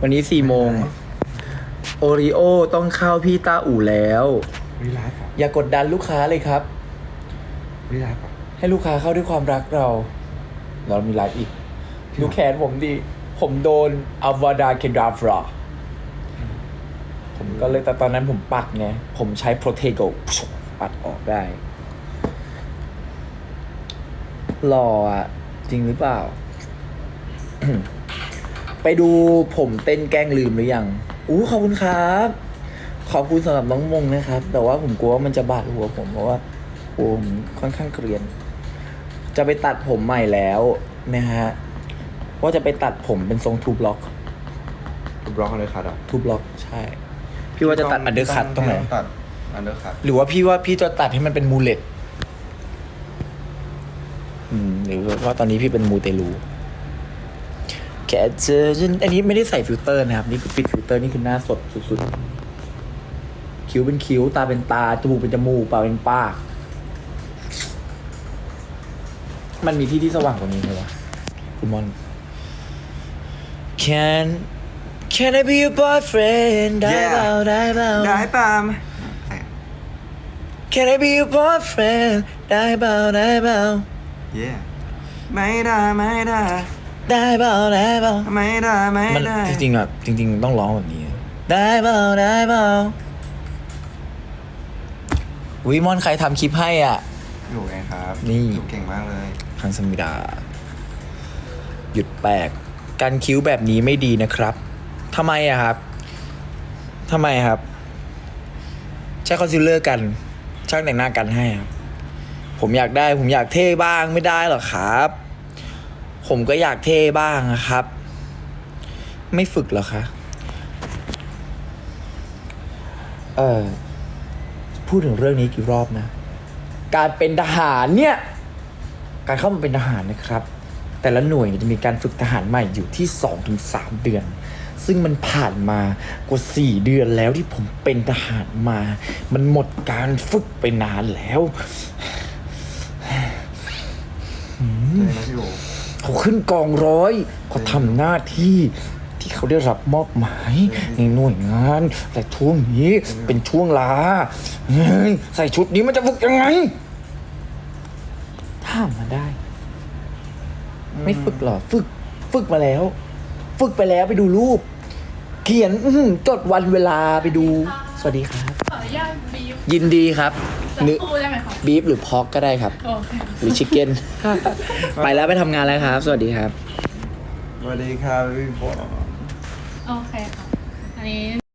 วันนี้สี่โมง โอริโอต้องเข้าพี่ตาอู่แล้วรีไลฟ์เหรออย่ากดดันลูกค้าเลยครับรีไลฟ์เหรอ ให้ลูกค้าเข้าด้วยความรักเรา เรามีไลฟ์อีก ดูแขนผมดีผมโดนอวาดาเคดาฟราผมก็เลยแต่ตอนนั้นผมปัดไง ผมใช้โปรเทโกปัดออกได้ หล่ออะ จริงหรือเปล่า ไปดูผมเต้นแกล้งลืมหรือยัง อู้ขอบคุณครับ ขอบคุณสำหรับน้องมงนะครับ แต่ว่าผมกลัวว่ามันจะบาดหัวผมเพราะว่าหัวผมค่อนข้างเกรียน จะไปตัดผมใหม่แล้วนะฮะว่าจะไปตัดผมเป็นทรงทูบล็อกถูกบล็อกเลยคัดอะทูบล็อกใช่ พี่ว่าจะตัดอันเดอร์คัตตรงไหนพี่ตัดอันเดอร์คัตหรือว่าพี่ว่าพี่จะตัดให้มันเป็นมูเลตอืม หรือว่าตอนนี้พี่เป็นมูเตลู แค่เจอฉันอันนี้ไม่ได้ใส่ฟิลเตอร์นะครับ นี่คือปิดฟิลเตอร์นี่คือหน้าสดสุดๆ คิ้วเป็นคิ้ว ตาเป็นตา จมูกเป็นจมูก ปากเป็นปาก มันมีที่ที่สว่างกว่านี้ไหมวะคุณมอน Can Can I be your boyfriend ได้เปล่าได้เปล่า ได้ปาม Can I be your boyfriend ได้เปล่าได้เปล่าเย่ไม่ได้ไม่ได้ ได้เปล่าได้เปล่าไม่ได้ไม่มันได้จริงๆอะจริง ๆ ต้องร้องแบบนี้ ได้เปล่าได้เปล่าวิมอนใครทำคลิปให้อะ อยู่เองครับนี่ อยู่เก่งมากเลยคังสมิดา หยุดแปลกการคิ้วแบบนี้ไม่ดีนะครับทำไมอะครับทำไมครับ ใช้คอนซีลเลอร์กันช่างแต่งหน้ากันให้ครับผมอยากได้ ผมอยากเท่บ้างไม่ได้หรอครับ ผมก็อยากเท่บ้างครับ ไม่ฝึกหรอคะ เออพูดถึงเรื่องนี้กี่รอบนะ การเป็นทหารเนี่ย การเข้ามาเป็นทหารนะครับ แต่ละหน่วยจะมีการฝึกทหารใหม่อยู่ที่ 2-3 เดือน ซึ่งมันผ่านมากว่า 4 เดือนแล้วที่ผมเป็นทหารมา มันหมดการฝึกไปนานแล้วเลยนะพี่โอ เขาขึ้นกองร้อยเขาทำหน้าที่ที่เขาได้รับมอบหมายในหน่วยงาน แต่ช่วงนี้เป็นช่วงลาเฮ้ยใส่ชุดนี้มันจะฝึกยังไงถ้ามมาได้ ไม่ฝึกหรอฝึก ฝึกมาแล้ว ฝึกไปแล้วไปดูรูป เขียนจดวันเวลาไปดู สวัสดีครับ นุญาตบีฟยินดีครับสักนึครู่ได้ไหมคะบีฟหรือพอกก็ได้ครับ โอเค หรือชิคเก้น ไปแล้วไปทำงานแล้วครับ สวัสดีครับ สวัสดีครับพี่โบโอเคค่ะ อันนี้